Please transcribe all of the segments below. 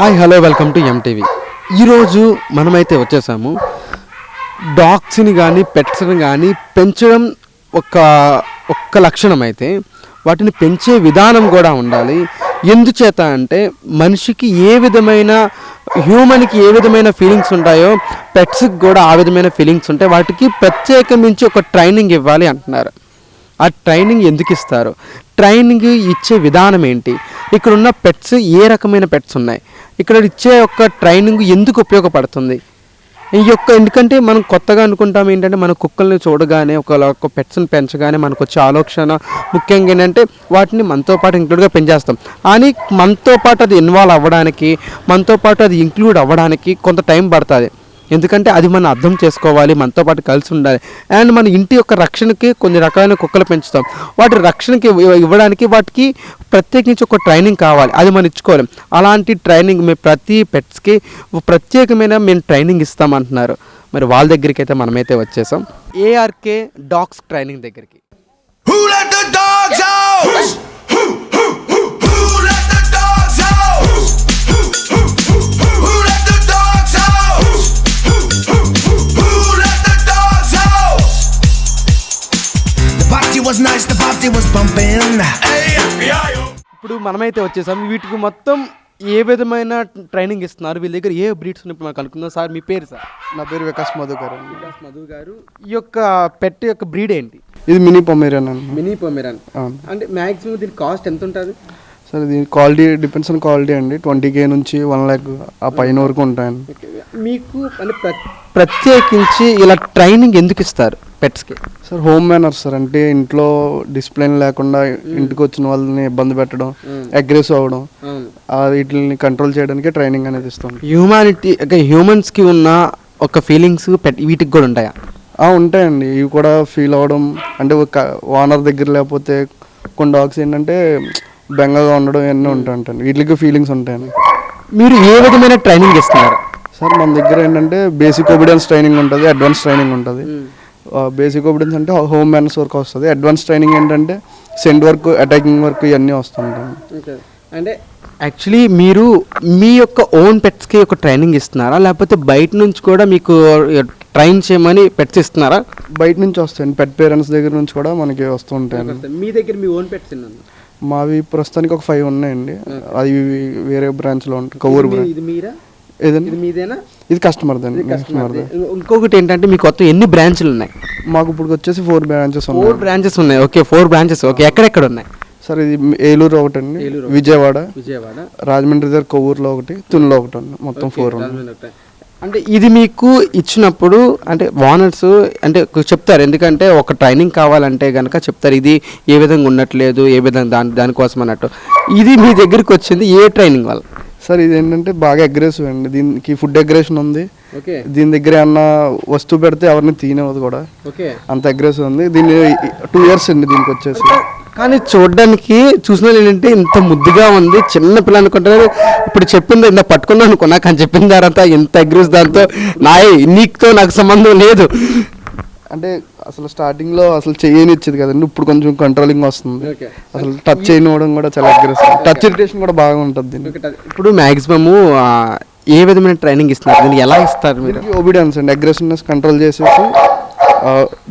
Hi hello welcome to MTV ఈరోజు మనమైతే వచ్చేసాము. డాగ్స్ని కానీ పెట్స్ని కానీ పెంచడం ఒక ఒక్క లక్షణం అయితే వాటిని పెంచే విధానం కూడా ఉండాలి. ఎందుచేత అంటే మనిషికి ఏ విధమైన హ్యూమన్కి ఏ విధమైన ఫీలింగ్స్ ఉంటాయో పెట్స్కి కూడా ఆ విధమైన ఫీలింగ్స్ ఉంటాయి వాటికి ప్రత్యేకమించి ఒక ట్రైనింగ్ ఇవ్వాలి అంటున్నారు. ఆ ట్రైనింగ్ ఎందుకు ఇస్తారు? ట్రైనింగ్ ఇచ్చే విధానం ఏంటి? ఇక్కడ ఉన్న పెట్స్ ఏ రకమైన పెట్స్ ఉన్నాయి? ఇక్కడ ఇచ్చే యొక్క ట్రైనింగ్ ఎందుకు ఉపయోగపడుతుంది? ఈ యొక్క ఎందుకంటే మనం కొత్తగా అనుకుంటాం ఏంటంటే మన కుక్కల్ని చూడగానే ఒక ఒక పెట్స్ని పెంచగానే మనకు వచ్చే ఆలోచన ముఖ్యంగా ఏంటంటే వాటిని మనతో పాటు ఇంక్లూడ్గా పెంచేస్తాం. కానీ మనతో పాటు అది ఇన్వాల్వ్ అవ్వడానికి మనతో పాటు అది ఇంక్లూడ్ అవ్వడానికి కొంత టైం పడుతుంది. ఎందుకంటే అది మనం అర్థం చేసుకోవాలి మనతో పాటు కలిసి ఉండాలి. అండ్ మన ఇంటి యొక్క రక్షణకి కొన్ని రకాలైన కుక్కలు పెంచుతాం. వాటి రక్షణకి ఇవ్వ- ఇవ్వడానికి వాటికి ప్రత్యేకించి ఒక ట్రైనింగ్ కావాలి. అది మనం ఇచ్చుకోలేం. అలాంటి ట్రైనింగ్ మేము ప్రతి పెట్స్కి ప్రత్యేకమైన మేము ట్రైనింగ్ ఇస్తామంటున్నారు. మరి వాళ్ళ దగ్గరికి అయితే మనమైతే వచ్చేసాం. ఏఆర్కే డాగ్స్ ట్రైనింగ్ దగ్గరికి. Who let the dogs out? Was nice, the party was pumping. Hey, FBI. ఇప్పుడు మనమైతే వచ్చేసాం. వీటికి మొత్తం ఏ విధమైన ట్రైనింగ్ ఇస్తున్నారు? వీళ్ళ దగ్గర ఏ బ్రీడ్స్ ఉన్నాయి? ఇప్పుడు మనకు అనుకుందాం. సార్ మీ పేరు సార్? నా పేరు వికాస్ మధుకర్ అండి వికాస్ మధు గారు. ఈ యొక్క పెట్ యొక్క బ్రీడ్ ఏంటి? ఇది మినీ పొమేరియన్ అండి. Mini Pomeranian. అంటే మ్యాక్సిమం దీని కాస్ట్ ఎంత ఉంటుంది సార్ ఇది క్వాలిటీ డిపెండ్స్ ఆన్ క్వాలిటీ అండి. ట్వంటీ కే నుంచి వన్ ల్యాక్ ఆ పైన వరకు ఉంటాయండి మీకు అంటే ప్ర- ప్రత్యేకించి ఇలా ట్రైనింగ్ ఎందుకు ఇస్తారు పెట్స్కి? సార్ హోమ్ మేనర్స్ సార్ అంటే ఇంట్లో డిసిప్లిన్ లేకుండా ఇంటికి వచ్చిన వాళ్ళని ఇబ్బంది పెట్టడం అగ్రెసివ్ అవ్వడం ఆ వీటిని కంట్రోల్ చేయడానికి ట్రైనింగ్ అనేది ఇస్తాం. హ్యూమానిటీ అంటే హ్యూమన్స్కి ఉన్న ఒక ఫీలింగ్స్ పెట్ వీటికి కూడా ఉంటాయా? ఆ, ఉంటాయండి. ఇవి కూడా ఫీల్ అవ్వడం అంటే ఒక ఓనర్ దగ్గర లేకపోతే కొన్ని డాగ్స్ ఏంటంటే బెంగగా ఉండడం ఇవన్నీ ఉంటాయంటండి వీటికి ఫీలింగ్స్ ఉంటాయండి మీరు ఏ విధమైన ట్రైనింగ్ ఇస్తున్నారు సార్ మన దగ్గర ఏంటంటే బేసిక్ ఒబిడియన్స్ ట్రైనింగ్ ఉంటుంది అడ్వాన్స్ ట్రైనింగ్ ఉంటుంది. బేసిక్ ఒబిడియన్స్ అంటే హోమ్ మేనర్స్ వర్క్ వస్తుంది. అడ్వాన్స్ ట్రైనింగ్ ఏంటంటే సెండ్ వర్క్ అటాకింగ్ వర్క్ ఇవన్నీ వస్తుంటాయి అంటే యాక్చువల్లీ మీరు మీ యొక్క ఓన్ పెట్స్కి ఒక ట్రైనింగ్ ఇస్తున్నారా? లేకపోతే బయట నుంచి కూడా మీకు ట్రైన్ చేయమని పెట్స్ ఇస్తున్నారా? బయట నుంచి వస్తాయండి. పెట్ పేరెంట్స్ దగ్గర నుంచి కూడా మనకి వస్తూ ఉంటాయండి. మీ దగ్గర మీ ఓన్ పెట్స్ మావి ప్రస్తుతానికి ఒక ఫైవ్ ఉన్నాయండి. అది వేరే బ్రాంచ్లో ఉంటాయి. కొవ్వూరు బ్రాంచ్ ఇది కస్టమర్ దండి కస్టమర్ ఇంకొకటి ఏంటంటే మీకు కొత్త ఎన్ని బ్రాంచ్లు ఉన్నాయి? మాకు ఇప్పుడు వచ్చేసి ఫోర్ బ్రాంచెస్ ఉన్నాయి. ఫోర్ బ్రాంచెస్ ఉన్నాయి. ఓకే ఫోర్ బ్రాంచెస్ ఓకే ఎక్కడెక్కడ ఉన్నాయి? సార్ ఇది ఏలూరు ఒకటి అండి. విజయవాడ విజయవాడ. రాజమండ్రి దగ్గర కొవ్వూరులో ఒకటి తునిలో ఒకటి అండి. మొత్తం ఫోర్ ఉన్నాయి. అంటే ఇది మీకు ఇచ్చినప్పుడు అంటే వానర్స్ అంటే చెప్తారు. ఎందుకంటే ఒక ట్రైనింగ్ కావాలంటే కనుక చెప్తారు ఇది ఏ విధంగా ఉండట్లేదు ఏ విధంగా దాని దానికోసం అన్నట్టు. ఇది మీ దగ్గరికి వచ్చింది ఏ ట్రైనింగ్ వల్ల? సార్ ఇది ఏంటంటే బాగా అగ్రెసివ్ అండి. దీనికి ఫుడ్ అగ్రెషన్ ఉంది. దీని దగ్గర ఏమన్నా వస్తువు పెడితే ఎవరిని తీనేవద్దు కూడా. ఓకే. అంత అగ్రెసివ్ ఉంది. దీన్ని టూ ఇయర్స్ అండి దీనికి వచ్చేసి. కానీ చూడడానికి చూసిన ఏంటంటే ఇంత ముద్దుగా ఉంది చిన్న పిల్ల అనుకుంటారు ఇప్పుడు చెప్పింది ఇంత పట్టుకున్నాను అనుకున్నా కానీ చెప్పిన తర్వాత ఎంత అగ్రెస్ దాంతో నా నీకుతో నాకు సంబంధం లేదు. అంటే అసలు స్టార్టింగ్లో అసలు చేయని ఇచ్చేది కదండి ఇప్పుడు కొంచెం కంట్రోలింగ్ వస్తుంది. ఓకే అసలు టచ్ చేయనివ్వడం కూడా చాలా అగ్రెసివ్ టచ్ ఇరిటేషన్ కూడా బాగా ఉంటుంది ఇప్పుడు మ్యాక్సిమము ఏ విధమైన ట్రైనింగ్ ఇస్తున్నారు? దీనికి ఎలా ఇస్తారు మీరు? ఒబిడియన్స్ అండి అగ్రెసివ్నెస్ కంట్రోల్ చేసేసి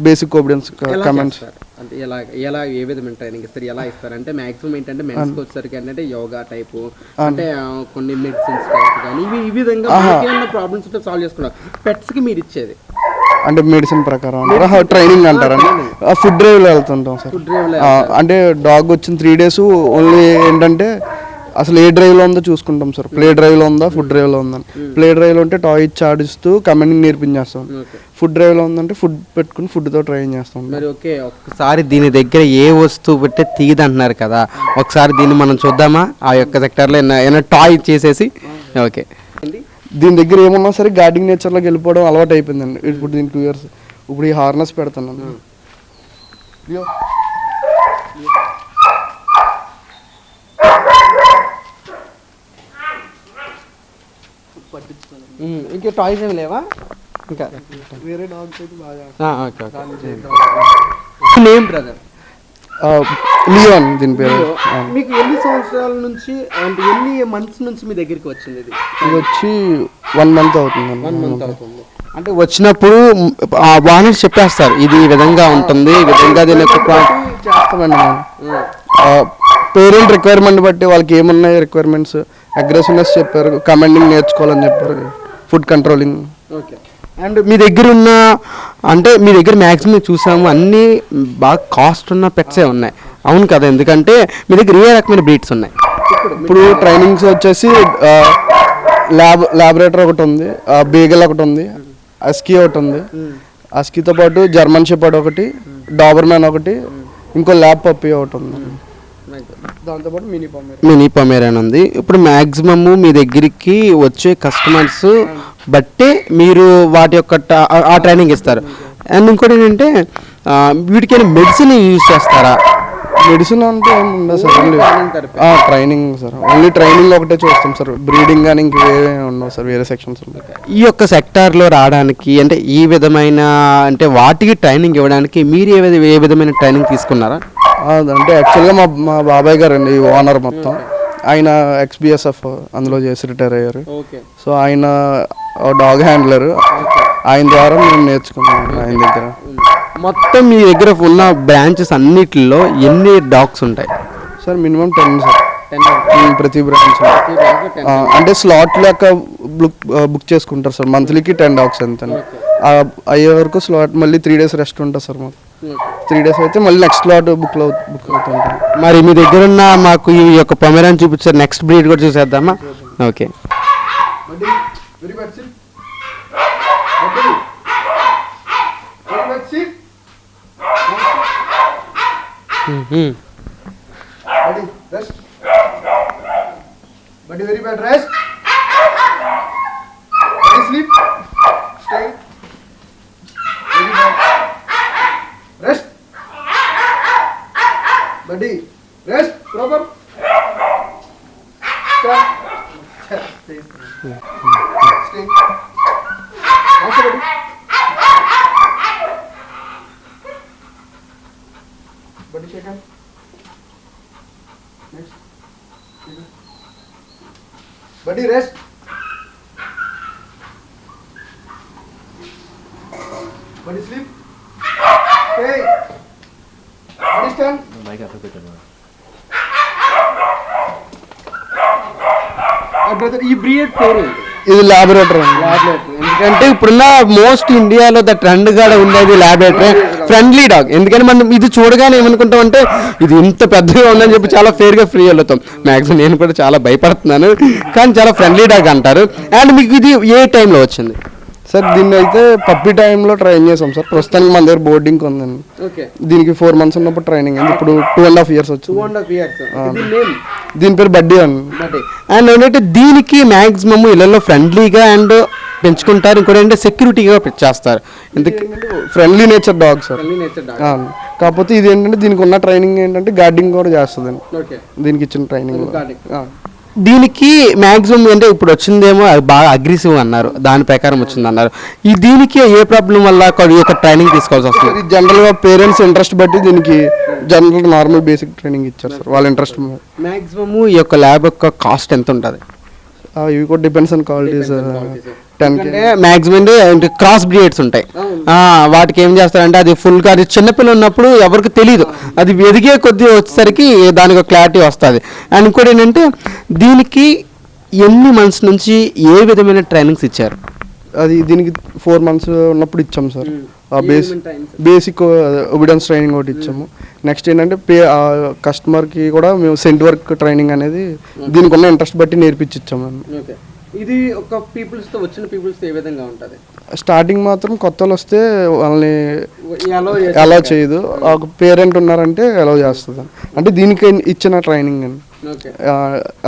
బేసిక్ ఒబిడియన్స్ కమెంట్స్? అంటే ఎలా ఎలా ఏ విధమైన ట్రైనింగ్ ఇస్తారు ఎలా ఇస్తారు? అంటే మాక్సిమం ఏంటంటే మెన్స్కి వచ్చేసరికి ఏంటంటే యోగా టైపు అంటే కొన్ని మెడిసిన్స్ టైప్ కానీ ఇవి ఈ విధంగా ప్రాబ్లమ్స్ ఉంటే సాల్వ్ చేసుకున్నారు. పెట్స్కి మీరు ఇచ్చేది. అంటే మెడిసిన్ ప్రకారం ట్రైనింగ్ అంటారండి ఫుడ్ డ్రైవ్లో వెళ్తుంటాం సార్. డ్రైవ్ అంటే డాగ్ వచ్చిన త్రీ డేస్ ఓన్లీ ఏంటంటే అసలు ఏ డ్రైవ్లో ఉందో చూసుకుంటాం సార్. ప్లే డ్రైవ్లో ఉందా ఫుడ్ డ్రైవ్లో ఉందా? ప్లే డ్రైవ్లో ఉంటే టాయ్ ఇచ్చి ఆడిస్తూ కమెండింగ్ నేర్పించేస్తాం. ఫుడ్ డ్రైవ్లో ఉందంటే ఫుడ్ పెట్టుకుని ఫుడ్తో ట్రైన్ చేస్తాం. మరి ఓకే ఒక్కసారి దీని దగ్గర ఏ వస్తువు పెట్టే తీయదు అంటున్నారు కదా. ఒకసారి దీన్ని మనం చూద్దామా? ఆ యొక్క సెక్టర్లో ఏమైనా టాయ్ చేసేసి? ఓకే దీని దగ్గర ఏమన్నా సరే గార్డింగ్ నేచర్లోకి వెళ్ళిపోవడం అలవాటు అయిపోయిందండి. ఇప్పుడు దీని టూ ఇయర్స్ ఇప్పుడు ఈ హార్నెస్ పెడుతున్నాను ఇదిగో. ఇంకా టాయ్స్ ఏమి లేవా? ఇంకా. వేరే డాగ్స్ అయితే బాగా okay okay. Name brother. Leon దీని పేరు. మీకు ఎన్ని సంవత్సరాల నుంచి అంటే ఎన్ని మంత్స్ నుంచి మీ దగ్గరికి వచ్చింది ఇది? ఇది వచ్చి వన్ మంత్ అవుతుంది. వన్ మంత్ అవుతుంది. అంటే వచ్చినప్పుడు ఆ ఓనర్స్ చెప్పేస్తారు. ఇది ఈ విధంగా ఉంటుంది ఈ విధంగా దీని యొక్క చేస్తామండి పేరెంట్ రిక్వైర్మెంట్ బట్టి వాళ్ళకి ఏమున్నాయి రిక్వైర్మెంట్స్ అగ్రెసివ్నెస్ చెప్పారు కమాండింగ్ నేర్చుకోవాలని చెప్పారు ఫుడ్ కంట్రోలింగ్ ఓకే అండ్ మీ దగ్గర ఉన్న అంటే మీ దగ్గర మ్యాక్సిమం చూసాము అన్నీ బాగా కాస్ట్ ఉన్న పెట్సే ఉన్నాయి. అవును కదా ఎందుకంటే మీ దగ్గర ఏ రకమైన బ్రీడ్స్ ఉన్నాయి? ఇప్పుడు ట్రైనింగ్స్ వచ్చేసి ల్యాబ్ ల్యాబొరేటరీ ఒకటి ఉంది బీగల్ ఒకటి ఉంది అస్కీ ఒకటి ఉంది. అస్కీతో పాటు జర్మన్ షెపర్డ్ ఒకటి డాబర్మ్యాన్ ఒకటి ఇంకో ల్యాబ్ పప్పి ఒకటి ఉంది. దాంతోపాటు మినీ పమేరన్ ఉంది. ఇప్పుడు మ్యాక్సిమమ్ మీ దగ్గరికి వచ్చే కస్టమర్స్ బట్టే మీరు వాటి యొక్క ఆ- ట్రైనింగ్ ఇస్తారు. అండ్ ఇంకోటి ఏంటంటే ఆ, వీటికి మెడిసిన్ యూజ్ చేస్తారా? మెడిసిన్ అంటే ఏం ఉండదు sir only training sir. Only training ఒకటే చూస్తాం సార్. బ్రీడింగ్ కానీ ఇంక వేరే ఉండవు సార్ వేరే సెక్షన్స్ ఉంటాయి ఈ యొక్క సెక్టార్లో రావడానికి అంటే ఈ విధమైన అంటే వాటికి ట్రైనింగ్ ఇవ్వడానికి మీరు ఏ విధ- ఏ విధమైన ట్రైనింగ్ తీసుకున్నారా? అంటే యాక్చువల్గా మా మా బాబాయ్ గారు అండి ఓనర్ మొత్తం. ఆయన ఎక్స్బిఎస్ఎఫ్ అందులో చేసి రిటైర్ అయ్యారు. ఓకే. సో ఆయన డాగ్ హ్యాండ్లర్. ఆయన ద్వారా మేము నేర్చుకున్నాం ఆయన దగ్గర. మొత్తం మీ దగ్గర ఉన్న బ్రాంచెస్ అన్నిటిలో ఎన్ని డాగ్స్ ఉంటాయి? Sir minimum ten sir. ప్రతి బ్రాంచ్ అంటే స్లాట్ లెక్క బుక్ బుక్ చేసుకుంటారు సార్. మంత్లీకి టెన్ డాగ్స్ ఎంత అయ్యే వరకు స్లాట్ మళ్ళీ త్రీ డేస్ రెస్ట్ ఉంటుంది సార్ మాకు. త్రీ డేస్ అయితే మళ్ళీ నెక్స్ట్ స్లాట్ బుక్ బుక్ అవుతుంటాం మరి మీ దగ్గర ఉన్న మాకు ఈ యొక్క పొమెరాన్ చూపించారు నెక్స్ట్ బ్రీడ్ కూడా చూసేద్దామా? Okay. Buddy, very bad rest. Buddy, rest buddy rest proper buddy rest buddy sleep brother ఈ పేరు. ఇది లాబొరేటరీ ఎందుకంటే ఇప్పుడున్న మోస్ట్ ఇండియాలో ద ట్రెండ్గా ఉండేది ల్యాబరేటరీ ఫ్రెండ్లీ డాగ్ ఎందుకంటే మనం ఇది చూడగానే ఏమనుకుంటాం అంటే ఇది ఇంత పెద్దగా ఉందని చెప్పి చాలా ఫేర్గా ఫ్రీ వెళ్తాం మాక్సిమం నేను కూడా చాలా భయపడుతున్నాను. కానీ చాలా ఫ్రెండ్లీ డాగ్ అంటారు. అండ్ మీకు ఇది ఏ టైంలో వచ్చింది? సార్ దీన్ని అయితే పప్పి టైంలో ట్రైన్ చేసాం సార్. ప్రస్తుతానికి మన దగ్గర బోర్డింగ్ ఉందండి ఓకే. దీనికి ఫోర్ మంత్స్ ఉన్నప్పుడు ట్రైనింగ్ అయింది. ఇప్పుడు టూ అండ్ హాఫ్ ఇయర్స్ వచ్చింది. అండ్ హాఫ్ ఇయర్స్ దీని పేరు బడ్డీ అండి. అండ్ ఏంటంటే దీనికి మ్యాక్సిమమ్ ఇళ్ళల్లో ఫ్రెండ్లీగా అండ్ పెంచుకుంటారు. ఇంకోటి ఏంటంటే సెక్యూరిటీగా చేస్తారు. ఎందుకు? ఫ్రెండ్లీ నేచర్ డాగ్ సార్ కాకపోతే ఇది ఏంటంటే దీనికి ఉన్న ట్రైనింగ్ ఏంటంటే గార్డింగ్ కూడా చేస్తుందండి. ఓకే. దీనికి ఇచ్చిన ట్రైనింగ్ దీనికి మ్యాక్సిమం అంటే ఇప్పుడు వచ్చిందేమో అది బాగా అగ్రెసివ్ అన్నారు. దాని ప్రకారం వచ్చింది అన్నారు. ఈ దీనికి ఏ ప్రాబ్లం వల్ల ట్రైనింగ్ తీసుకోవాల్సి వస్తుంది? ఇది జనరల్గా పేరెంట్స్ ఇంట్రెస్ట్ బట్టి దీనికి జనరల్ నార్మల్ బేసిక్ ట్రైనింగ్ ఇచ్చారు సార్. వాళ్ళ ఇంట్రెస్ట్ మ్యాక్సిమం ఈ యొక్క ల్యాబ్ యొక్క కాస్ట్ ఎంత ఉంటుంది? ఇవి కూడా depends on qualities ten K అంటే మ్యాక్సిమం క్రాస్ బ్రీడ్స్ ఉంటాయి వాటికి ఏం చేస్తారంటే అది ఫుల్గా అది చిన్నపిల్ల ఉన్నప్పుడు ఎవరికి తెలియదు అది ఎదిగే కొద్దీ వచ్చేసరికి దానికి క్లారిటీ వస్తుంది. అండ్ ఇంకోటి ఏంటంటే దీనికి ఎన్ని మంత్స్ నుంచి ఏ విధమైన ట్రైనింగ్స్ ఇచ్చారు? అది దీనికి ఫోర్ మంత్స్ ఉన్నప్పుడు ఇచ్చాం sir. Basic basic obedience training ఒకటి ఇచ్చాము. నెక్స్ట్ ఏంటంటే పే కస్టమర్కి కూడా మేము సెంట్ వర్క్ ట్రైనింగ్ అనేది దీనికి ఉన్న ఇంట్రెస్ట్ బట్టి నేర్పించి ఇచ్చాము ఇది ఒక పీపుల్స్తో వచ్చిన పీపుల్స్ ఏ విధంగా ఉంటుంది? స్టార్టింగ్ మాత్రం కొత్త వాళ్ళు వస్తే వాళ్ళని అలా చేయదు. ఒక పేరెంట్ ఉన్నారంటే అలౌ చేస్తుంది అంటే దీనికి ఇచ్చిన ట్రైనింగ్ అండి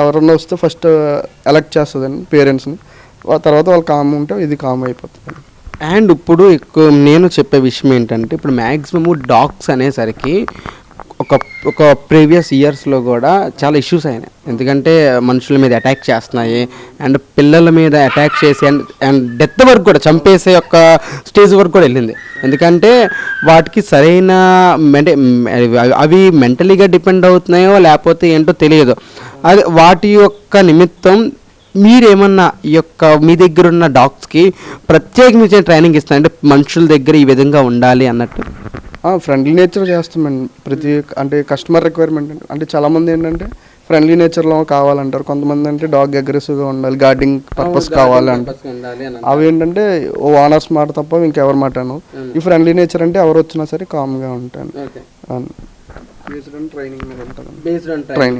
ఎవరన్నా వస్తే ఫస్ట్ ఎలక్ట్ చేస్తుందండి పేరెంట్స్ని తర్వాత వాళ్ళు కామ్ ఉంటే ఇది కామ్ అయిపోతుంది. అండ్ ఇప్పుడు ఎక్కువ నేను చెప్పే విషయం ఏంటంటే ఇప్పుడు మ్యాక్సిమము డాగ్స్ అనేసరికి ఒక ఒక ప్రీవియస్ ఇయర్స్లో కూడా చాలా ఇష్యూస్ అయినాయి. ఎందుకంటే మనుషుల మీద అటాక్ చేస్తున్నాయి. అండ్ పిల్లల మీద అటాక్ చేసి అండ్ అండ్ డెత్ వరకు కూడా చంపేసే యొక్క స్టేజ్ వరకు కూడా వెళ్ళింది. ఎందుకంటే వాటికి సరైన అంటే అవి మెంటలీగా డిపెండ్ అవుతున్నాయో లేకపోతే ఏంటో తెలియదు. అది వాటి యొక్క నిమిత్తం మీరేమన్నా ఈ యొక్క మీ దగ్గర ఉన్న డాగ్స్కి ప్రత్యేకించిన ట్రైనింగ్ ఇస్తాను అంటే మనుషుల దగ్గర ఈ విధంగా ఉండాలి అన్నట్టు. ఫ్రెండ్లీ నేచర్ చేస్తామండి. ప్రతి అంటే కస్టమర్ రిక్వైర్మెంట్ అంటే చాలామంది ఏంటంటే ఫ్రెండ్లీ నేచర్లో కావాలంటారు. కొంతమంది అంటే డాగ్ అగ్రెసివ్గా ఉండాలి గార్డింగ్ పర్పస్ కావాలంటారు అవి ఏంటంటే ఓ ఓనర్స్ మాట తప్ప ఇంకెవరి మాటను ఈ ఫ్రెండ్లీ నేచర్ అంటే ఎవరు వచ్చినా సరే కామ్గా ఉంటాను.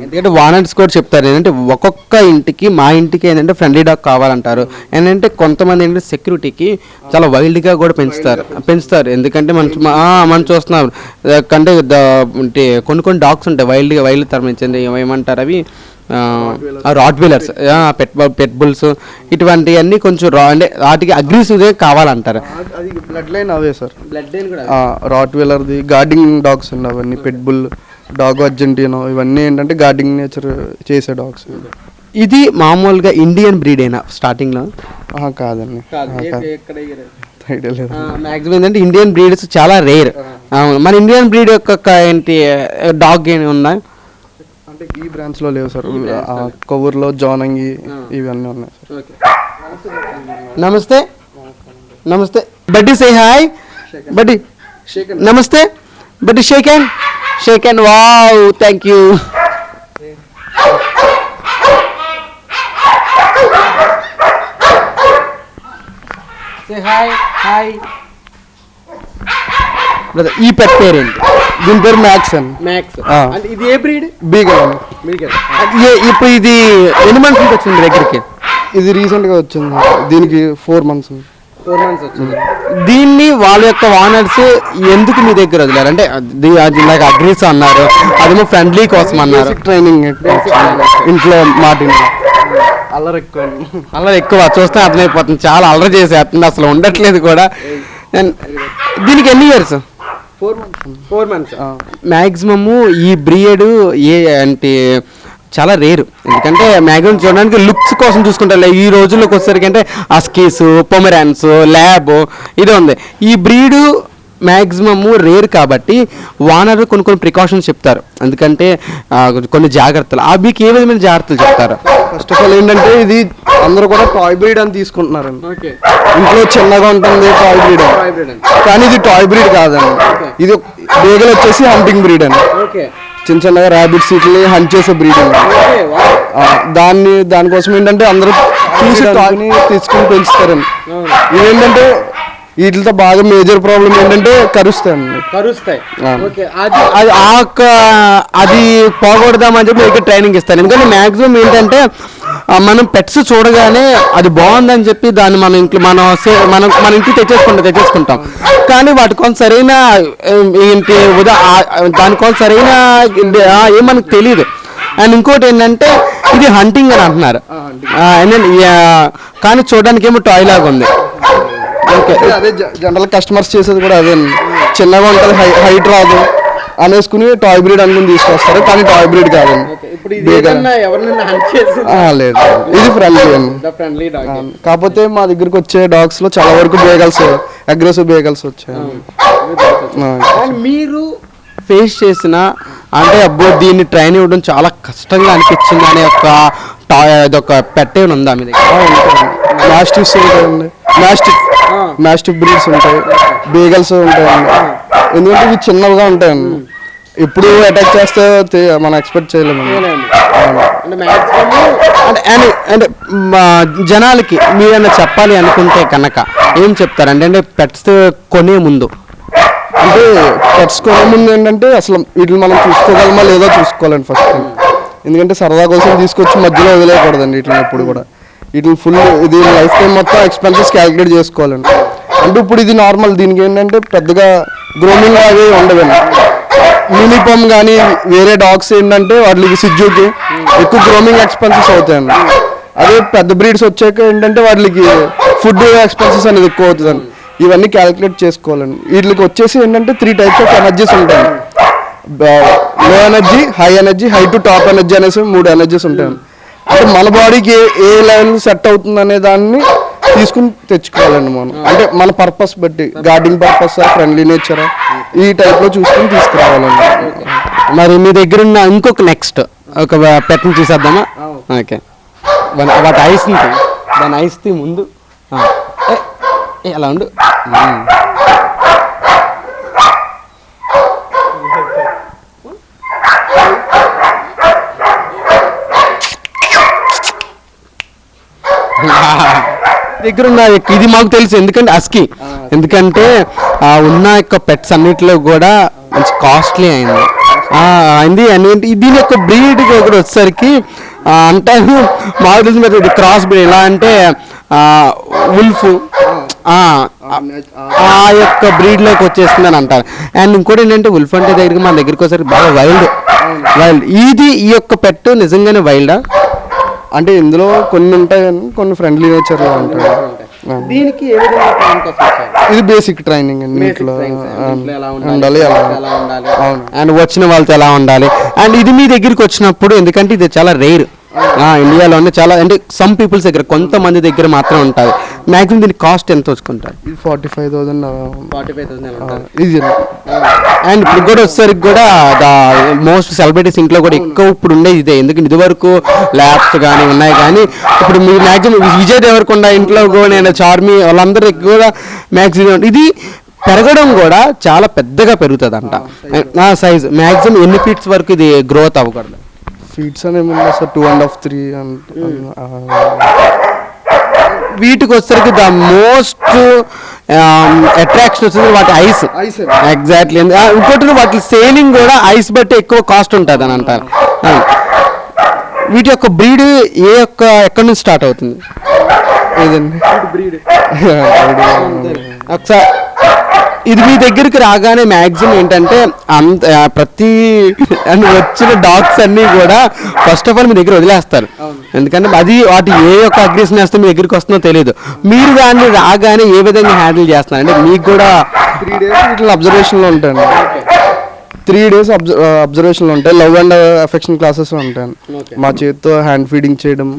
ఎందుకంటే వానర్స్ కూడా చెప్తారు ఏంటంటే ఒక్కొక్క ఇంటికి మా ఇంటికి ఏంటంటే ఫ్రెండ్లీ డాగ్ కావాలంటారు. ఏంటంటే కొంతమంది ఏంటంటే సెక్యూరిటీకి చాలా వైల్డ్గా కూడా పెంచుతారు. పెంచుతారు. ఎందుకంటే మనం మనం చూస్తున్నాం. అంటే కొన్ని కొన్ని డాగ్స్ ఉంటాయి వైల్డ్గా వైల్డ్ తరమించింది ఏమంటారు అవి? Rottweilers pit pit bulls ఇటువంటివన్నీ కొంచెం రా అంటే వాటికి అగ్రెసివ్గా కావాలంటారు. అది బ్లడ్ లైన్ అవే సార్. బ్లడ్ కూడా రాట్ వీలర్ది గార్డింగ్ డాగ్స్ అండి అవన్నీ పెట్బుల్ డాగ్ అర్జెంటీనో ఇవన్నీ ఏంటంటే గార్డింగ్ నేచర్ చేసే డాగ్స్ ఇది మామూలుగా ఇండియన్ బ్రీడ్ అయినా స్టార్టింగ్లో కాదండి. మ్యాక్సిమం ఏంటంటే ఇండియన్ బ్రీడ్స్ చాలా రేర్ మన ఇండియన్ బ్రీడ్ యొక్క ఏంటి డాగ్ ఏమి ఉన్నాయి అంటే ఈ బ్రాంచ్లో లేవు సార్. ఆ, కొవ్వూరులో జోనంగి ఇవన్నీ ఉన్నాయి సార్. నమస్తే. నమస్తే. Buddy say hi buddy. నమస్తే. Buddy shake hand shake hand wow thank you hi hi ఈ పెట్ పేరేంటి దీని పేరు మ్యాక్స్ అండి మ్యాక్స్ ఆ. ఇది ఏ బ్రీడ్ బీగల్ అండి ఇప్పుడు ఇది ఎన్ని మంత్స్ నుంచి వచ్చింది మీ దగ్గరికి? ఇది రీసెంట్గా వచ్చింది. దీనికి ఫోర్ మంత్స్ ఫోర్ మంత్స్ వచ్చింది. దీన్ని వాళ్ళ యొక్క ఓనర్స్ ఎందుకు మీ దగ్గర వదిలేరు? అంటే అది- అది ఇందాక అగ్రీస్ అన్నారు. అదేమో ఫ్రెండ్లీ కోసం అన్నారు. ట్రైనింగ్ ఇంట్లో మాటిని అల్లరి ఎక్కువ. అల్లరి ఎక్కువ. చూస్తే అర్థమైపోతుంది. చాలా అల్లరి చేసేస్తుంది. అసలు ఉండట్లేదు కూడా. And దీనికి ఎన్ని years four months four months maximum ఈ బ్రీడ్ ఏ అంటే చాలా రేరు ఎందుకంటే మ్యాక్సిమం చూడడానికి లుక్స్ కోసం చూసుకుంటారు ఈ రోజుల్లోకి వచ్చేసరికి అంటే అస్కీస్ పొమరాన్స్ ల్యాబ్ ఇది ఉంది. ఈ బ్రీడు మ్యాక్సిమము రేర్ కాబట్టి వానర్ కొన్ని కొన్ని ప్రికాషన్స్ చెప్తారు. ఎందుకంటే కొన్ని జాగ్రత్తలు. ఆ మీకు ఏ విధమైన జాగ్రత్తలు చెప్తారు? ఫస్ట్ ఆఫ్ ఆల్ ఏంటంటే ఇది అందరూ కూడా టాయ్ బ్రీడ్ అని తీసుకుంటున్నారండి. ఇంట్లో చిన్నగా ఉంటుంది టాయ్ బ్రీడ్ కానీ ఇది టాయ్ బ్రీడ్ కాదండి. ఇది బేగలు వచ్చేసి హంటింగ్ బ్రీడ్ అండి చిన్న చిన్నగా ర్యాబిట్స్ వీటిని హంట్ చేసే బ్రీడ్ అండి దాన్ని దానికోసం ఏంటంటే అందరూ చూసి తీసుకుని పెంచుతారండి. ఇవేంటంటే వీటితో బాగా మేజర్ ప్రాబ్లం ఏంటంటే కరుస్తాయి. ఓకే అది ఆ అది పోగొడదామని చెప్పి మీకు ట్రైనింగ్ ఇస్తాను. ఎందుకంటే మ్యాక్సిమం ఏంటంటే మనం పెట్స్ చూడగానే అది బాగుందని చెప్పి దాన్ని మన ఇంట్లో మనం మనం మన ఇంటికి తెచ్చేసుకుంటాం తెచ్చేసుకుంటాం. కానీ వాటి కోసం సరైన ఏంటి ఉదా దాని కోసం సరైన ఏం మనకు తెలియదు. అండ్ ఇంకోటి ఏంటంటే ఇది హంటింగ్ అని అంటున్నారు. కానీ చూడడానికి ఏమో టాయ్ లాగా ఉంది. ఓకే అదే జనరల్ కస్టమర్స్ చేసేది కూడా అదే. చిన్నగా ఉంటుంది హై హైట్ రాదు. అనేసుకుని టాయ్ బ్రీడ్ అనుకుని తీసుకొస్తారు కానీ టాయ్ బ్రీడ్ కాదండి లేదు. ఇది ఫ్రెండ్లీ అండి కాకపోతే మా దగ్గరికి వచ్చే డాగ్స్లో చాలా వరకు బేగల్స్ అగ్రెసివ్ బేగల్స్ వచ్చాయి. మీరు ఫేస్ చేసిన అంటే అబ్బో దీన్ని ట్రైన్ ఇవ్వడం చాలా కష్టంగా అనిపించింది అనే ఒక అదొక పెట్టే ఉందా మీ దగ్గర? మాస్టిఫ్స్ ఉంటాయండి మాస్టిఫ్ మాస్టిఫ్ బ్రీడ్స్ ఉంటాయి బేగల్స్ ఉంటాయండి. ఎందుకంటే ఇవి చిన్నవిగా ఉంటాయండి. ఎప్పుడు అటాక్ చేస్తే మనం ఎక్స్పెక్ట్ చేయలేము. అంటే మా జనాలకి మీరన్నా చెప్పాలి అనుకుంటే కనుక ఏం చెప్తారంటే అంటే పెట్స్ కొనే ముందు. అంటే పెట్స్ కొనే ముందు ఏంటంటే అసలు వీటిని మనం చూసుకోగలమా లేదో చూసుకోవాలండి ఫస్ట్ ఎందుకంటే సరదా కోసం తీసుకొచ్చి మధ్యలో వదిలేయకూడదండి వీటిని ఎప్పుడు కూడా. వీటిని ఫుల్ ఇది లైఫ్ టైం మొత్తం ఎక్స్పెన్సెస్ క్యాలిక్యులేట్ చేసుకోవాలండి అంటే ఇప్పుడు ఇది నార్మల్ దీనికి ఏంటంటే పెద్దగా గ్రోమింగ్ అవి ఉండదండి యూనిఫామ్ కానీ వేరే డాగ్స్ ఏంటంటే వాటికి సిజ్జుకి ఎక్కువ గ్రోమింగ్ ఎక్స్పెన్సెస్ అవుతాయండి అదే పెద్ద బ్రీడ్స్ వచ్చాక ఏంటంటే వాటికి ఫుడ్ ఎక్స్పెన్సెస్ అనేది ఎక్కువ అవుతుందండి ఇవన్నీ క్యాలిక్యులేట్ చేసుకోవాలండి వీటికి వచ్చేసి ఏంటంటే త్రీ టైప్స్ ఆఫ్ ఎనర్జీస్ ఉంటాయి low energy high energy high to top energy అనేసి మూడు ఎనర్జీస్ ఉంటాయి అంటే మన బాడీకి ఏ ఏ లెవెల్ సెట్ అవుతుంది అనే దాన్ని తీసుకుని తెచ్చుకోవాలండి మనం. అంటే మన పర్పస్ బట్టి గార్డింగ్ పర్పస్ ఫ్రెండ్లీ నేచర్ ఈ టైప్లో చూసుకుని తీసుకురావాలండి. మరి మీ దగ్గర ఉన్న ఇంకొక నెక్స్ట్ ఒక పెట్టని చూసేద్దామా? ఓకే వాటి ఐస్ దాని ఐస్ తీ ముందు. అలా ఉండు మ్మ్. దగ్గర ఉన్న ఇది మాకు తెలుసు. ఎందుకంటే అస్కి. ఎందుకంటే ఆ ఉన్న యొక్క పెట్స్ అన్నిటిలో కూడా మంచి కాస్ట్లీ అయింది. అయింది. అండ్ దీని యొక్క బ్రీడ్ కూడా వచ్చేసరికి ఆ, అంటారు మాకు తెలిసిన ఇది క్రాస్ బ్రీడ్. ఎలా అంటే ఉల్ఫ్. ఆ యొక్క బ్రీడ్లోకి వచ్చేస్తుంది అని అంటారు. అండ్ ఇంకోటి ఏంటంటే ఉల్ఫ్ అంటే దగ్గరికి మన దగ్గరికి వచ్చేసరికి బాగా వైల్డ్. వైల్డ్. ఇది ఈ యొక్క పెట్ నిజంగానే వైల్డా? అంటే ఇందులో కొన్ని ఉంటాయి కానీ కొన్ని ఫ్రెండ్లీ నేచర్లో ఉంటాయి. దీనికి ఏ విధంగా ఇది బేసిక్ ట్రైనింగ్ అండి ఇంట్లో. ఉండాలి? అవును. అండ్ వచ్చిన వాళ్ళతో ఎలా ఉండాలి? అండ్ ఇది మీ దగ్గరికి వచ్చినప్పుడు ఎందుకంటే ఇది చాలా రేర్ ఇండియాలోనే చాలా అంటే సమ్ పీపుల్స్ దగ్గర కొంతమంది దగ్గర మాత్రం ఉంటుంది మాక్సిమం దీని కాస్ట్ ఎంత వచ్చుకుంటారు? ఇది forty five thousand forty five thousand ఇది అండ్ ఇప్పుడు కూడా వచ్చేసరికి కూడా మోస్ట్ సెలబ్రిటీస్ ఇంట్లో కూడా ఎక్కువ ఇప్పుడు ఉండేది ఇదే. ఎందుకంటే ఇదివరకు ల్యాబ్స్ కానీ ఉన్నాయి కానీ ఇప్పుడు మీరు మ్యాక్సిమం విజయ్ దేవరకొండ ఇంట్లో కూడా నేను చార్మి వాళ్ళందరూ కూడా మ్యాక్సిమం ఇది పెరగడం కూడా చాలా పెద్దగా పెరుగుతుంది అంట సైజ్ మ్యాక్సిమం ఎన్ని ఫీట్స్ వరకు ఇది గ్రోత్ అవ్వకూడదు? ఫీడ్స్ అని ఏమన్నా sir two and half three వీటికి వచ్చేసరికి ద మోస్ట్ అట్రాక్షన్ వచ్చేది వాటి ఐస్. ఎగ్జాక్ట్లీ ఇంకోటి వాటి సేలింగ్ కూడా ఐస్ బట్టి ఎక్కువ కాస్ట్ ఉంటుంది అని అంటారు. వీటి యొక్క బ్రీడ్ ఏ యొక్క ఎక్కడి నుంచి స్టార్ట్ అవుతుంది? ఏదండి? ఒకసారి ఇది మీ దగ్గరికి రాగానే మ్యాక్సిమం ఏంటంటే అంత ప్రతి వచ్చిన డాగ్స్ అన్నీ కూడా ఫస్ట్ ఆఫ్ ఆల్ మీ దగ్గర వదిలేస్తారు. ఎందుకంటే అది వాటి ఏ యొక్క అగ్రెషన్ వేస్తే మీ దగ్గరికి వస్తుందో తెలియదు. మీరు దాన్ని రాగానే ఏ విధంగా హ్యాండిల్ చేస్తున్నారు అంటే మీకు కూడా త్రీ డేస్ అబ్జర్వేషన్లో ఉంటాయండి త్రీ డేస్ అబ్జర్వేషన్లో ఉంటాయి. లవ్ అండ్ అఫెక్షన్ క్లాసెస్ ఉంటాయి. మా చేతితో హ్యాండ్ ఫీడింగ్ చేయడం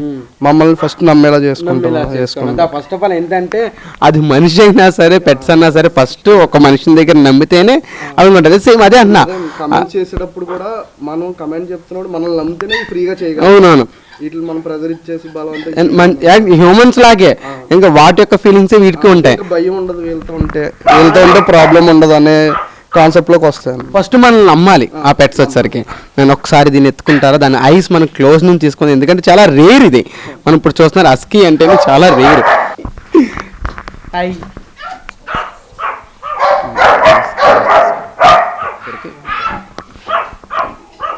మమ్మల్ని ఫస్ట్ నమ్మేలా చేసుకుంటాం చేసుకుంటాం. ఫస్ట్ ఆఫ్ ఆల్ ఏంటంటే అది మనిషి అయినా సరే పెట్స్ అన్నా సరే ఫస్ట్ ఒక మనిషిని దగ్గర నమ్మితేనే అవి ఉంటుంది. సేమ్ అదే అన్నా. కమెంట్ చేసేటప్పుడు కూడా మనం కమెంట్ చెప్తున్నాడు మనల్ని నమ్మితేనే ఫ్రీగా చేయగలం. అవునవును. మనం ప్రెజర్ ఇచ్చేసి బలవంతం హ్యూమన్స్ లాగే. ఇంకా వాటి యొక్క ఫీలింగ్స్ వీటికి ఉంటాయి. భయం ఉండదు వీళ్ళతో ఉంటే. వీళ్ళతో ఉంటే ప్రాబ్లం ఉండదు అనే కాన్సెప్ట్లోకి వస్తాను. ఫస్ట్ మనల్ని నమ్మాలి ఆ పెట్స్ వచ్చేసరికి. నేను ఒకసారి దీన్ని ఎత్తుకుంటారా? దాని ఐస్ మనం క్లోజ్ నుంచి తీసుకుంది ఎందుకంటే చాలా రేర్ ఇది. మనం ఇప్పుడు చూస్తున్నారు అస్కీ అంటేనే చాలా రేర్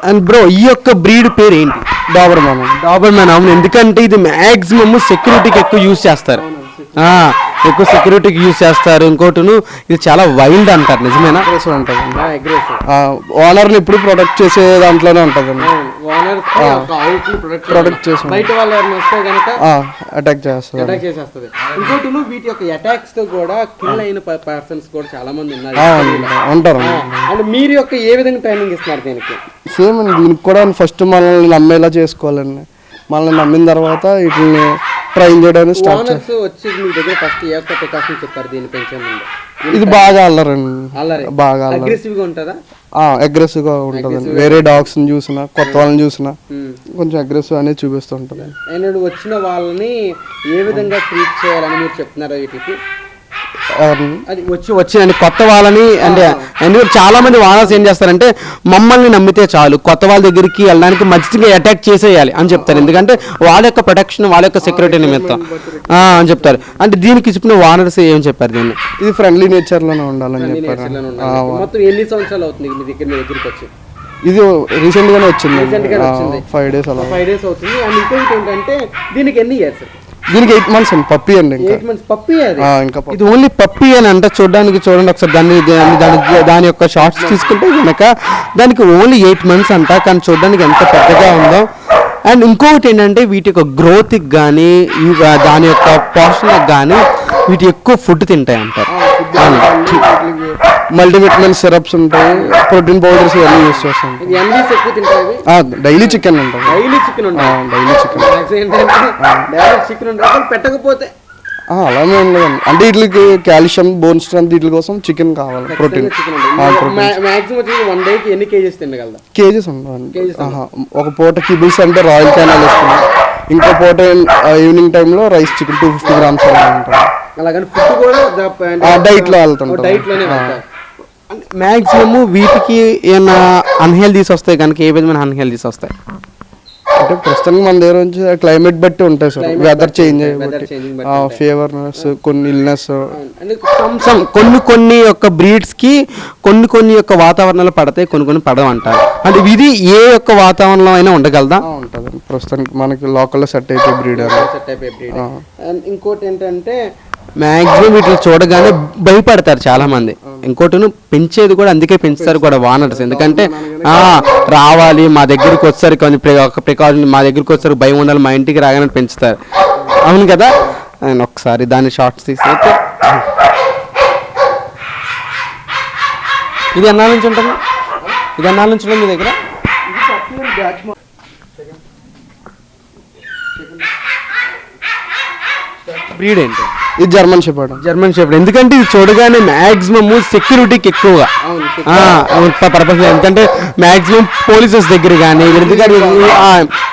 అండ్ బ్రో ఈ యొక్క బ్రీడ్ పేరు ఏంటి? డాబర్ మనం డాబర్ మ్యాన్ అవును. ఎందుకంటే ఇది మాక్సిమం సెక్యూరిటీకి ఎక్కువ యూజ్ చేస్తారు. ఆ, ఎక్కువ సెక్యూరిటీకి యూజ్ చేస్తారు. ఇంకోటిను ఇది చాలా వైల్డ్ అంటారు. నిజమేనా? ఉంటుంది ఓనర్ని ఎప్పుడు ప్రొటెక్ట్ చేసే దాంట్లోనే ఉంటుందండి. ప్రొటెక్ట్ చేసి బయట వాళ్ళు ఎవరైనా వస్తే కనుక అటాక్ చేస్తుంది అటాక్ చేసేస్తుంది. ఇంకోటి వీటి యొక్క అటాక్స్తో కూడా కిల్ అయిన పర్సన్స్ కూడా చాలా మంది ఉన్నారు. ఉంటారు. అండ్ మీరు యొక్క ఏ విధంగా ట్రైనింగ్ ఇస్తున్నారు దీనికి? సేమ్ అండి. దీనికి కూడా ఫస్ట్ మనల్ని నమ్మేలా చేసుకోవాలండి. మనల్ని నమ్మిన తర్వాత వీటిని ట్రైన్ చేయడానికి స్టార్ట్ చేస్తాం. ఓనర్స్ వచ్చి మీ దగ్గర ఫస్ట్ ఏ యొక్క ప్రికాషన్ చెప్తారు దీన్ని పెంచే ముందు. ఇది బాగా అల్లరండి అల్లరి. బాగా అగ్రెసివ్గా ఉంటుందా? అగ్రెసివ్గా ఉంటుందండి. వేరే డాగ్స్ని చూసినా కొత్త వాళ్ళని చూసినా కొంచెం అగ్రెసివ్ అనేది చూపిస్తుంటుంది అండ్ వచ్చిన వాళ్ళని ఏ విధంగా ట్రీట్ చేయాలని మీరు చెప్తున్నారు వీటికి? అది వచ్చి వచ్చి కొత్త వాళ్ళని అంటే ఎందుకంటే చాలా మంది వానర్స్ ఏం చేస్తారంటే మమ్మల్ని నమ్మితే చాలు. కొత్త వాళ్ళ దగ్గరికి వెళ్ళడానికి మంచిగా అటాక్ చేసేయాలి అని చెప్తారు. ఎందుకంటే వాళ్ళ యొక్క ప్రొటెక్షన్ వాళ్ళ యొక్క సెక్యూరిటీ నిమిత్తం ఆ, అని చెప్తారు. అంటే దీనికి చెప్పిన వానర్స్ ఏం చెప్పారు దీన్ని? ఇది ఫ్రెండ్లీ నేచర్లోనే ఉండాలని చెప్పారు. మొత్తం ఎన్ని సంవత్సరాలు అవుతుంది మీ దగ్గర మీ దగ్గరికి వచ్చి? ఇది రీసెంట్ గానే వచ్చింది Recent గానే వచ్చింది. ఫైవ్ డేస్ అలా. ఫైవ్ డేస్ అవుతుంది. అండ్ ఇంకొకటి ఏంటంటే దీనికి ఎన్ని ఇయర్స్ దీనికి ఎయిట్ మంత్స్ అండి పప్పి అండి ఇంకా. ఎయిట్ మంత్స్ పప్పి అది? ఆ, ఇంకా puppy. ఇది ఓన్లీ పప్పి అని అంటే. చూడడానికి చూడండి ఒకసారి దాన్ని దాన్ని దాని దాని యొక్క షార్ట్స్ తీసుకుంటే కనుక దానికి ఓన్లీ ఎయిట్ మంత్స్ అంట. కానీ చూడడానికి ఎంత పెద్దగా ఉందో. అండ్ ఇంకొకటి ఏంటంటే వీటి యొక్క గ్రోత్కి కానీ దాని యొక్క పోషణకి కానీ వీటి ఎక్కువ ఫుడ్ తింటాయి అంటారు అవును. మల్టీవిటమిన్ సిరప్స్ ఉంటాయి ప్రోటీన్ పౌడర్స్ ఇవన్నీ యూస్ చేస్తాం. ఎక్కువ తింటాయి డైలీ చికెన్ ఉంటుంది డైలీ చికెన్ ఉంటుంది డైలీ చికెన్. డైరెక్ట్ చికెన్ ఉంటుంది పెట్టకపోతే. అలానే ఉండదండి. అంటే వీటికి కాల్షియం బోన్ స్ట్రెంత్ వీటి కోసం చికెన్ కావాలి ప్రోటీన్. వన్ డేకి ఎన్ని కేజీస్ తినగలదా? కేజీస్ ఉండవండి. ఒక పూట కిబుల్స్ అంటే రాయల్ క్యానల్ ఇస్తున్నాం ఇంకో పూట ఈవినింగ్ టైంలో rice chicken two fifty grams అలా ఉంటుంది అలాగని ఫుడ్ కూడా ఆ, diet లో మ్యాక్సిమమ్ వీటికి ఏమైనా అన్హెల్దీస్ వస్తాయి కనుక ఏ విధమైన అన్హెల్దీస్ వస్తాయి? అంటే ప్రస్తుతానికి మన దగ్గర నుంచి క్లైమేట్ బట్టి ఉంటాయి సార్. Weather change. ఫీవర్నెస్ కొన్ని ఇల్నెస్ కొన్ని కొన్ని యొక్క బ్రీడ్స్కి కొన్ని కొన్ని యొక్క వాతావరణాలు పడతాయి కొన్ని కొన్ని పడవు అంటారు. అంటే ఇది ఏ యొక్క వాతావరణంలో అయినా ఉండగలదా? ఉంటుంది. ప్రస్తుతానికి మనకి లోకల్లో సెట్ అయిపోయి బ్రీడ్ అని అండ్ ఇంకోటి ఏంటంటే మ్యాక్సిమం వీటిని చూడగానే భయపడతారు చాలా మంది పెంచేది కూడా అందుకే పెంచుతారు కూడా వానర్స్. ఎందుకంటే రావాలి మా దగ్గరికి వచ్చారు కొన్ని ఒక ప్రికాషన్ మా దగ్గరికి వచ్చారు భయం ఉండాలి మా ఇంటికి రాగానే పెంచుతారు. అవును కదా? నేను ఒకసారి దాన్ని షార్ట్స్ తీసి ఇది ఎన్నాళ్ళ నుంచి ఉంటుంది? ఇది ఎన్నాళ్ళ నుంచి ఉంటుంది మీ దగ్గర? బ్రీడ్ ఏంటి? ఇది జర్మన్ షెపర్డ్ జర్మన్ షెఫర్డ్ ఎందుకంటే ఇది చూడగానే మాక్సిమమ్ సెక్యూరిటీకి ఎక్కువగా. పర్పస్ ఎందుకంటే మాక్సిమం పోలీసెస్ దగ్గర కానీ ఎందుకంటే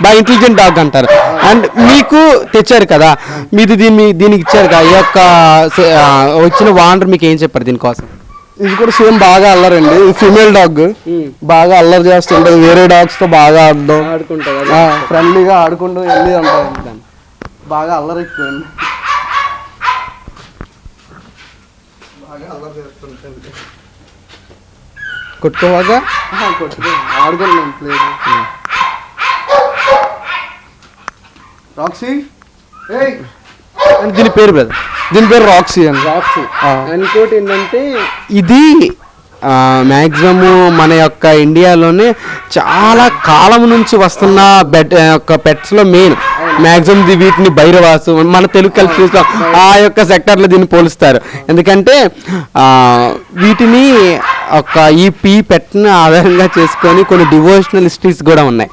బాగా ఇంటెలిజెంట్ డాగ్ అంటారు. అండ్ మీకు తెచ్చారు కదా? మీది దీన్ని దీనికి ఇచ్చారు కదా? ఈ యొక్క వచ్చిన వాండర్ మీకు ఏం చెప్పారు దీనికోసం? ఇది కూడా సేమ్ బాగా అల్లరండి. ఫీమేల్ డాగ్ బాగా అల్లరి చేస్తుంటది. వేరే డాగ్స్తో బాగా ఆడడం. ఫ్రెండ్లీగా ఆడుకుంటూ వెళ్ళి ఉంటాయి బాగా అల్లరి ఎక్కువ కొట్టుకోవాగా ప్లేట్ రాక్సీ? ఏయ్! దీని పేరు బ్రదర్. దీని పేరు రాక్సీ అండి రాక్సీ. ఇంకోటి ఏంటంటే ఇది మ్యాక్సిమము మన యొక్క ఇండియాలోనే చాలా కాలం నుంచి వస్తున్న బెడ్ యొక్క పెట్స్లో మెయిన్. మ్యాక్సిమం వీటిని బైరవాసు మన తెలుగు కలిసి ఆ యొక్క సెక్టర్లో దీన్ని పోలుస్తారు. ఎందుకంటే వీటిని ఒక ఈ పీ పెట్టిన ఆధారంగా చేసుకొని కొన్ని డివోషనల్ హిస్టరీస్ కూడా ఉన్నాయి.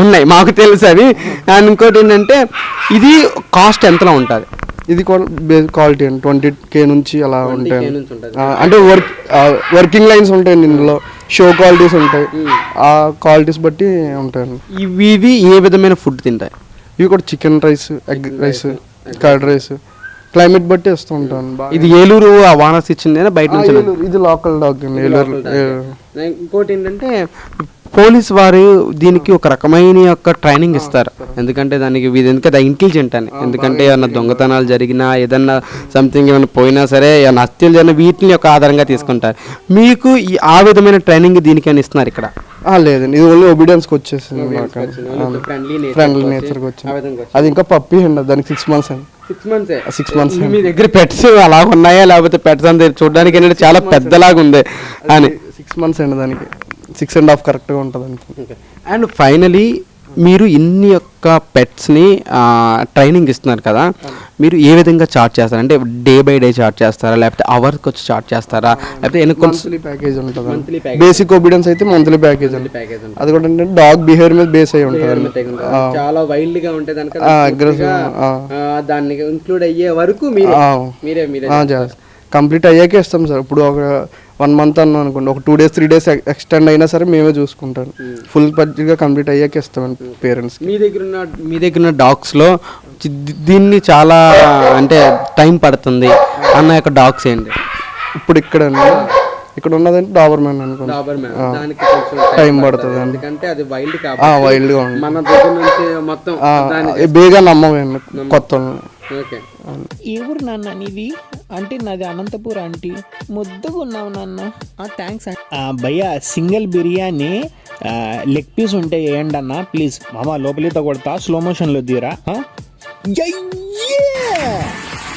ఉన్నాయి. మాకు తెలుసు అవి. అండ్ ఇంకోటి ఏంటంటే ఇది కాస్ట్ ఎంతలో ఉంటుంది? ఇది క్వాలిటీ అండి. ట్వంటీ కే నుంచి అలా 20K ఉంటాయి. అంటే వర్క్ వర్కింగ్ లైన్స్ ఉంటాయండి ఇందులో. షో క్వాలిటీస్ ఉంటాయి. ఆ క్వాలిటీస్ బట్టి ఉంటాయండి. ఇవి ఇవి ఏ విధమైన ఫుడ్ తింటాయి? ఇవి కూడా chicken rice egg rice curd rice climate బట్టి ఇస్తూ ఉంటాను. బాగా. ఇది ఏలూరు ఆ వానర్స్ ఇచ్చిందేనా? బయట నుంచి. ఇది లోకల్ డాగ్ అండి. ఏలూరు ఇంకోటి ఏంటంటే పోలీస్ వారు దీనికి ఒక రకమైన యొక్క ట్రైనింగ్ ఇస్తారు. ఎందుకంటే దానికి ఇది ఎందుకంటే ఇంటెలిజెంట్ అని. ఎందుకంటే ఏమన్నా దొంగతనాలు జరిగినా ఏదన్నా సంథింగ్ ఏమైనా పోయినా సరే ఏమైనా హత్యలు జరిగినా వీటిని యొక్క ఆధారంగా తీసుకుంటారు. మీకు ఈ ఆ విధమైన ట్రైనింగ్ దీనికైనా ఇస్తున్నారు ఇక్కడ? లేదండి. ఇది ఓన్లీ ఒబీడియన్స్కి వచ్చేసింది ఫ్రెండ్లీ నేచర్కి వచ్చింది. అది ఇంకా పప్పి అండి దానికి సిక్స్ మంత్స్ అండి సిక్స్ మంత్స్ సిక్స్ మంత్స్ మీ దగ్గర పెట్స్ అలా ఉన్నాయా లేకపోతే పెట్స్ అంతే చూడడానికి ఏంటంటే చాలా పెద్దలాగా ఉంది అని. సిక్స్ మంత్స్ అండి దానికి. సిక్స్ అండ్ హాఫ్ కరెక్ట్గా ఉంటుంది అంతే అండ్ ఫైనలీ మీరు ఇన్ని యొక్క పెట్స్ని ట్రైనింగ్ ఇస్తున్నారు కదా మీరు ఏ విధంగా చార్ట్ చేస్తారు? అంటే డే బై డే చార్ట్ చేస్తారా? లేకపోతే అవర్కి వచ్చి చార్ట్ చేస్తారా? లేకపోతే మంత్లీ ప్యాకేజ్ ఉంటుంది. బేసిక్ ఒబీడియన్స్ అయితే మంత్లీ ప్యాకేజ్ ప్యాకేజ్ అది కూడా ఏంటంటే డాగ్ బిహేవియర్ మీద బేస్ అయి ఉంటుంది. చాలా వైల్డ్గా. దాన్ని ఇంక్లూడ్ అయ్యే వరకు. మీరే మీరే కంప్లీట్ అయ్యాకే ఇస్తాం సార్. ఇప్పుడు ఒక వన్ మంత్ అన్నాం అనుకోండి. ఒక two days three days extend అయినా సరే మేమే చూసుకుంటాం ఫుల్గా కంప్లీట్ అయ్యాకే ఇస్తామండి పేరెంట్స్ మీ దగ్గర ఉన్న మీ దగ్గర ఉన్న డాగ్స్లో చి- ది- దీన్ని చాలా అంటే టైం పడుతుంది అన్న యొక్క డాగ్స్ ఏంటి? ఇప్పుడు ఇక్కడ ఇక్కడ ఉన్నదంటే డాబర్ మ్యాన్ అనుకోండి. దానికి కొంచెం టైం పడుతుంది. అండి. ఎందుకంటే అది వైల్డ్ ఆ, కాబట్టి wild గా ఉంది. మన దగ్గర నుంచి మొత్తం బేగా నమ్మమండి కొత్త ఏ ఊరు నాన్న నీది? అంటే నాది అనంతపూర్ ఆంటీ. ముద్దుగా ఉన్నావు నాన్న. థ్యాంక్స్ భయ్యా సింగిల్ బిర్యానీ లెగ్ పీస్ ఉంటే వేయండి అన్న. ప్లీజ్ మామ లోపలితో కొడతా. స్లో మోషన్లో తీరా.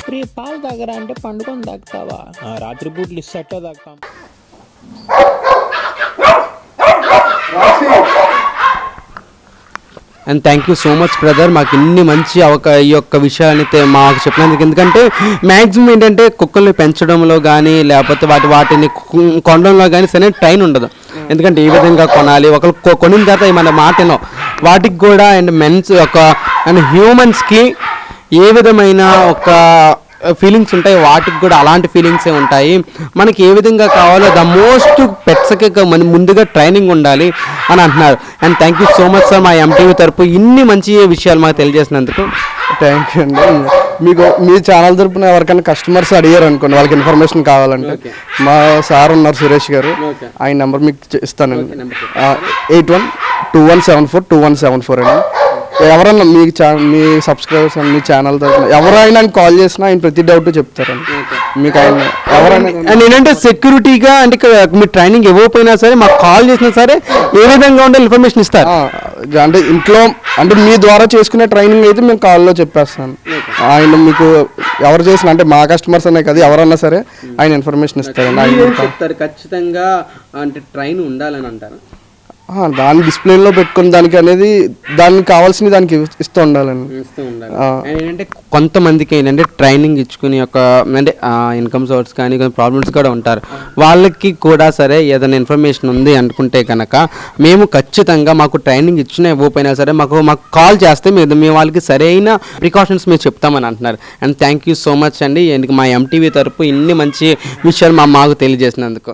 ప్రే పాలు తాగరా అంటే పండుకొని తాగుతావా? రాత్రిపూట్లు ఇస్తేటో తాగుతాం. And thank you so much brother మాకు ఇన్ని మంచి అవక ఈ యొక్క విషయాన్ని మాకు చెప్పినందుకు. ఎందుకంటే మ్యాక్సిమం ఏంటంటే కుక్కల్ని పెంచడంలో కానీ లేకపోతే వాటి వాటిని కొనడంలో కానీ సరైన టైం ఉండదు. ఎందుకంటే ఏ విధంగా కొనాలి. ఒకరు కొనిన తర్వాత మన మాటలో వాటికి కూడా అండ్ మెన్స్ ఒక అండ్ హ్యూమన్స్కి ఏ విధమైన ఒక ఫీలింగ్స్ ఉంటాయి. వాటికి కూడా అలాంటి ఫీలింగ్సే ఉంటాయి. మనకి ఏ విధంగా కావాలో ద మోస్ట్ పెట్స్కి మన ముందుగా ట్రైనింగ్ ఉండాలి అని అంటున్నారు. And thank you so much sir మా ఎంటీవీ తరపు ఇన్ని మంచి విషయాలు మాకు తెలియజేసినందుకు. థ్యాంక్ యూ అండి. మీకు మీ ఛానల్ తరపున ఎవరికైనా కస్టమర్స్ అడిగారు అనుకోండి వాళ్ళకి ఇన్ఫర్మేషన్ కావాలంటే మా సార్ ఉన్నారు సురేష్ గారు. ఆయన నెంబర్ మీకు ఇస్తానండి. Eight one two one seven four two one seven four అండి. ఎవరన్నా మీ ఛా మీ సబ్స్క్రైబర్స్ మీ ఛానల్ తరపున ఎవరైనా కాల్ చేసినా ఆయన ప్రతి డౌట్ చెప్తారండి. మీకు ఆయన ఎవరైనా అండ్ ఏంటంటే సెక్యూరిటీగా అంటే మీరు ట్రైనింగ్ ఇవ్వకపోయినా సరే మాకు కాల్ చేసినా సరే ఏ విధంగా ఉండే ఇన్ఫర్మేషన్ ఇస్తారు. అంటే ఇంట్లో అంటే మీ ద్వారా చేసుకునే ట్రైనింగ్ అయితే మేము కాల్లో చెప్పేస్తాను ఆయన మీకు ఎవరు చేసిన అంటే మా కస్టమర్స్ అనే కదా ఎవరన్నా సరే ఆయన ఇన్ఫర్మేషన్ ఆయన చెప్తారు? ఖచ్చితంగా అంటే ట్రైన్ ఉండాలని అంటారు? ఆ, దాన్ని డిస్ప్లేలో పెట్టుకుని దానికి అనేది దానికి కావాల్సింది దానికి ఇస్తూ ఉండాలండి ఇస్తూ ఉండాలి. ఏంటంటే కొంతమందికి ఏంటంటే ట్రైనింగ్ ఇచ్చుకుని ఒక అంటే ఇన్కమ్ సోర్స్ కానీ కొన్ని ప్రాబ్లమ్స్ కూడా ఉంటారు. వాళ్ళకి కూడా సరే ఏదైనా ఇన్ఫర్మేషన్ ఉంది అనుకుంటే కనుక మేము ఖచ్చితంగా మాకు ట్రైనింగ్ ఇచ్చిన ఇవ్వకపోయినా సరే మాకు మాకు కాల్ చేస్తే మేము మేము వాళ్ళకి సరైన ప్రికాషన్స్ మేము చెప్తామని అంటున్నారు. And thank you so much అండి. ఎందుకు మా ఎంటీవీ తరపు ఇన్ని మంచి విషయాలు మా మాకు తెలియజేసినందుకు.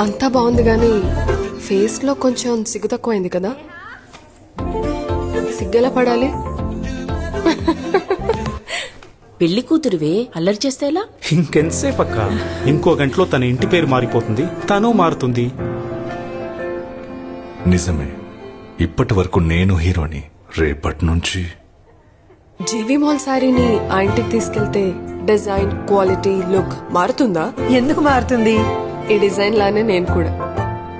అంతా బాగుంది కానీ ఫేస్లో కొంచెం సిగ్గు తక్కువైంది కదా. సిగ్గెలా పడాలి? పెళ్ళి కూతురువే అల్లరి చేస్తే ఎలా? ఇంకెంతసేపు అక్క? ఇంకో గంటలో తన ఇంటి పేరు మారిపోతుంది తను మారుతుంది. నిజమే. ఇప్పటి వరకు నేను హీరోని. రేపటి నుంచి. జీవి మాల్ శారీని ఆ ఇంటికి తీసుకెళ్తే డిజైన్ క్వాలిటీ లుక్ మారుతుందా? ఎందుకు మారుతుంది? ఈ డిజైన్ లానే నేను కూడా.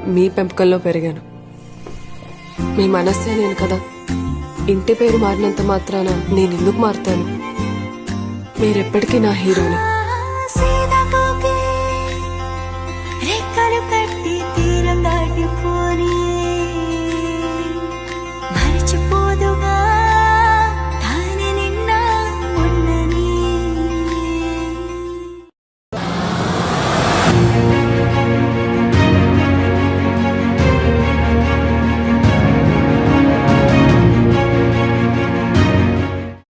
మీ పెంపకంలో పెరిగాను. మీ మనస్సే నేను కదా. ఇంటి పేరు మారినంత మాత్రాన నేను ఎందుకు మారుతాను. మీరెప్పటికీ నా హీరోని.